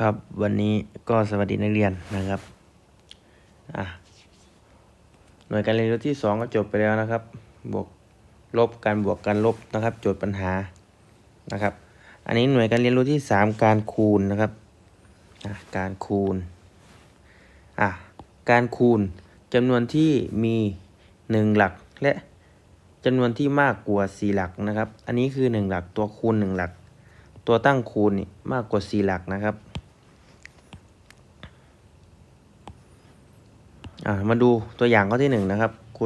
ครับวันนี้ก็สวัสดีนักเรียนนะครับอะหน่วยการเรียนรู้ที่สองก็จบไปแล้วนะครับ บวกลบการบวกการลบนะครับ โจทย์ปัญหานะครับ อันนี้หน่วยการเรียนรู้ที่สามการคูณนะครับการคูณอะการคูณจำนวนที่มีหนึ่งหลักและจำนวนที่มากกว่าสี่หลักนะครับ อันนี้คือหนึ่งหลักตัวคูณหนึ่งหลัก ตัวตั้งคูณนี่มากกว่าสี่หลักนะครับ อ่ามาดูตัวอย่างข้อที่หนึ่งนะครับครู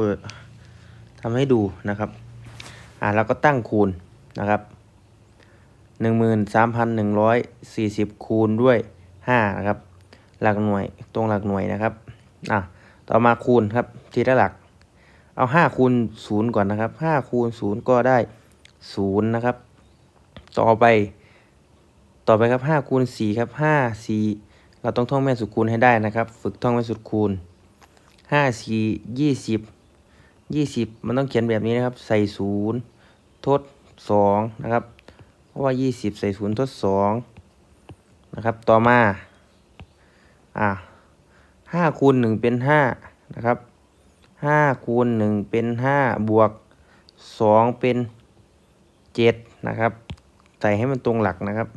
ทำให้ดูนะครับอ่าเราก็ตั้งคูณนะครับหนึ่งหมื่นสามพันหนึ่งร้อยสี่สิบคูณด้วยห้านะครับ หลักหน่วยตรงหลักหน่วยนะครับอะต่อมาคูณครับทีละหลัก เอาห้าคูณศูนย์ก่อนนะครับห้าคูณศูนย์ก็ได้ศูนย์นะครับ ต่อไป ต่อไปครับห้าคูณสี่ครับห้าสี่เราต้องท่องแม่สุดคูณให้ได้นะครับ ฝึกท่องแม่สุดคูณ ห้าสี่ยี่สิบยี่สิบมันต้องเขียนแบบนี้นะครับ ใส่ศูนย์ทดสองนะครับ เพราะว่ายี่สิบใส่ศูนย์ทดสองนะครับ ต่อมา อ่าห้าคูณหนึ่งเป็นห้านะครับห้าคูณหนึ่งเป็นห้าบวกสองเป็นเจ็ดนะครับ ใส่ให้มันตรงหลักนะครับ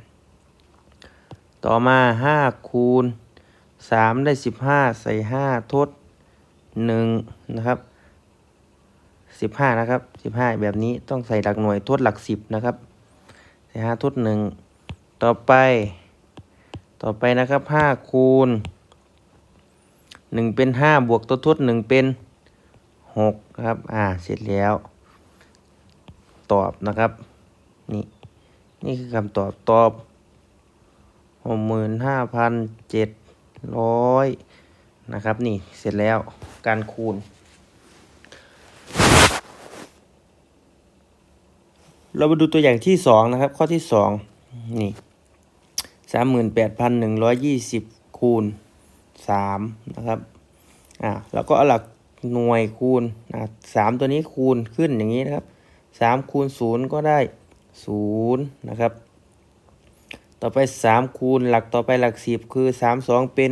ต่อมาห้าคูณสามได้สิบห้าใส่ห้าทด หนึ่งนะครับสิบห้านะครับสิบห้าแบบนี้ต้องใส่หลักหน่วยทดหลักสิบนะครับใส่ห้าทดหนึ่งต่อไป ต่อไปนะครับห้าคูณหนึ่งเป็นห้าบวกตัวทดหนึ่งเป็นหกครับ อ่า เสร็จแล้ว ตอบนะครับ นี่ นี่คือคำตอบตอบหกหมื่นห้าพันเจ็ดร้อย นะครับ นี่เสร็จแล้วการคูณ เรามาดูตัวอย่างที่สองนะครับ ข้อที่สองนี่สามหมื่นแปดพันหนึ่งร้อยยี่สิบคูณสามนะครับอ่าแล้วก็เอาหลักหน่วยคูณนะสามตัวนี้คูณขึ้นอย่างนี้นะครับสามคูณศูนย์ก็ได้ศูนย์นะครับ ต่อไปสามคูณหลักต่อไปหลักสิบคือสามสองเป็น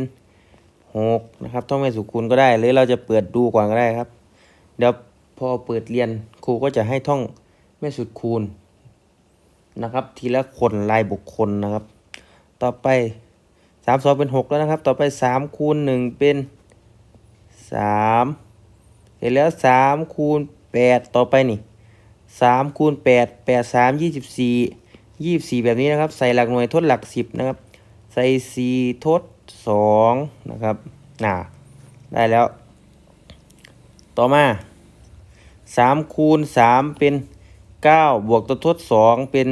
หกนะครับท่องแม่สุคูณก็ได้หรือเราจะเปิดดูก่อนก็ได้ครับ เดี๋ยวพอเปิดเรียนครูก็จะให้ท่องแม่สุดคูณนะครับ ทีละคนลายบุคคลนะครับ ต่อไปสามสองเป็นหกแล้วนะครับ ต่อไปสามคูณหนึ่งเป็นสามเสร็จแล้วสามคูณแปดต่อไปนี่สามคูณแปดแปดสามยี่สิบสี่ยี่สิบสี่แบบนี้นะครับ ใส่หลักหน่วยทดหลักสิบนะครับ ใส่สี่ทด สองนะครับน่าได้แล้ว ต่อมาสามคูณสามเป็นเก้าบวกตัวทดสองเป็น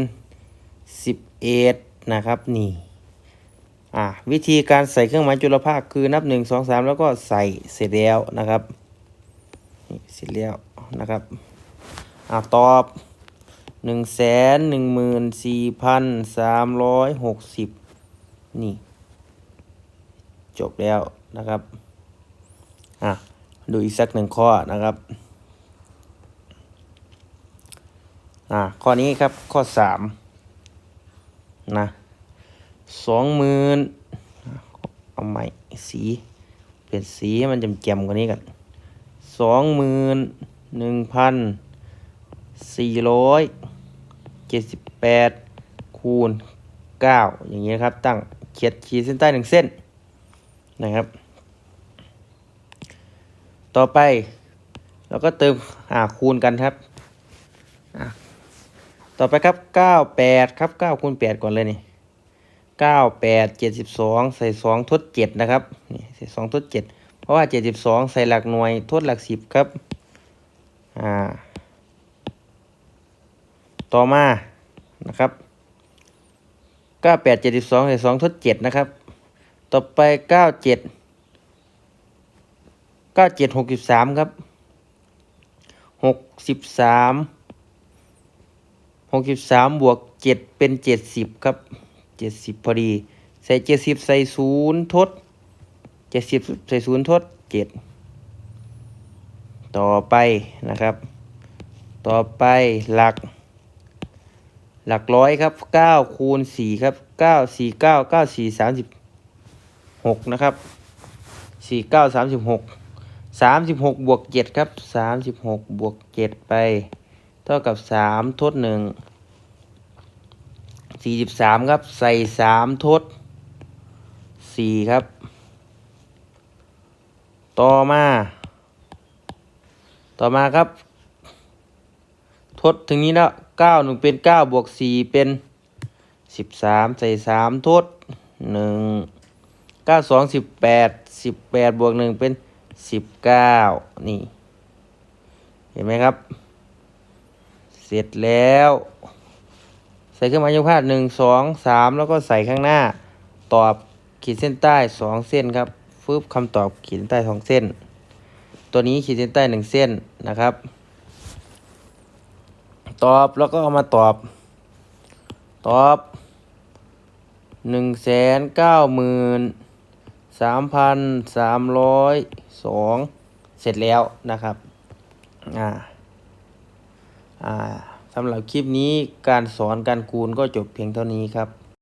สิบเอ็ดนะครับนี่อ่าวิธีการใส่เครื่องหมายจุลภาคคือนับหนึ่งสองสามแล้วก็ใส่เสร็จแล้วนะครับนี่เสร็จแล้วนะครับอ่าตอบหนึ่งแสนหนึ่งหมื่นสี่พันสามร้อยหกสิบนี่ จบแล้วนะครับอะดูอีกสักหนึ่งข้อนะครับอะข้อนี้ครับข้อสามนะสองหมื่นเอาใหม่สีเปลี่ยนสีให้มันจำแจมกว่านี้กันสองหมื่นหนึ่งพันสี่ร้อยเจ็ดสิบแปดคูณเก้าอย่างนี้นะครับ ตั้งเขียนขีดเส้นใต้หนึ่งเส้น นะครับ ต่อไปเราก็เติมอ่าคูณกันครับ ต่อไปครับเก้าแปดครับเก้าคูณแปดก่อนเลยนี่เก้าแปดเจ็ดสิบสองใส่สองทดเจ็ดนะครับ นี่ใส่สองทดเจ็ดเพราะว่าเจ็ดสิบสองใส่หลักหน่วย ทดหลักสิบครับ อ่า ต่อมา นะครับเก้าแปดเจ็ดสิบสองใส่สองทดเจ็ดนะครับ ต่อไปเก้าเจ็ดเก้าเจ็ดหกสิบสามครับหกสิบสามหกสิบสามบวกเจ็ดเป็นเจ็ดสิบครับเจ็ดสิบพอดี ใส่เจ็ดสิบใส่ศูนย์ทดเจ็ดสิบใส่ศูนย์ทดเจ็ดต่อไปนะครับ ต่อไปหลัก หลักร้อยครับเก้าคูณสี่ครับเก้าสี่เก้าเก้าสี่สามสิบ หกนะครับสี่เก้าสามสิบหกสามสิบหกบวกเจ็ดครับสามสิบหกบวกเจ็ดไป เท่ากับสามทดหนึ่งสี่สิบสามครับ ใส่สามทดสี่ครับ ต่อมา ต่อมาครับ ทดถึงนี้แล้วเก้าหนึ่งเป็นเก้าบวกสี่เป็นสิบสามใส่สามทดหนึ่ง เก้าสองสิบแปดสิบแปดบวกหนึ่งเป็นสิบเก้านี่ เห็นไหมครับ เสร็จแล้ว ใส่เครื่องหมายยกพาดหนึ่งสองสามแล้วก็ใส่ข้างหน้า ตอบขีดเส้นใต้สองเส้นครับฟึบคำตอบขีดเส้นใต้สองเส้น ตัวนี้ขีดเส้นใต้หนึ่งเส้นนะครับ ตอบแล้วก็เอามาตอบ ตอบหนึ่งแสนเก้าหมื่น สามพันสามร้อยสองเสร็จแล้วนะครับ อ่า อ่าสำหรับคลิปนี้การสอนการคูณก็จบเพียงเท่านี้ครับ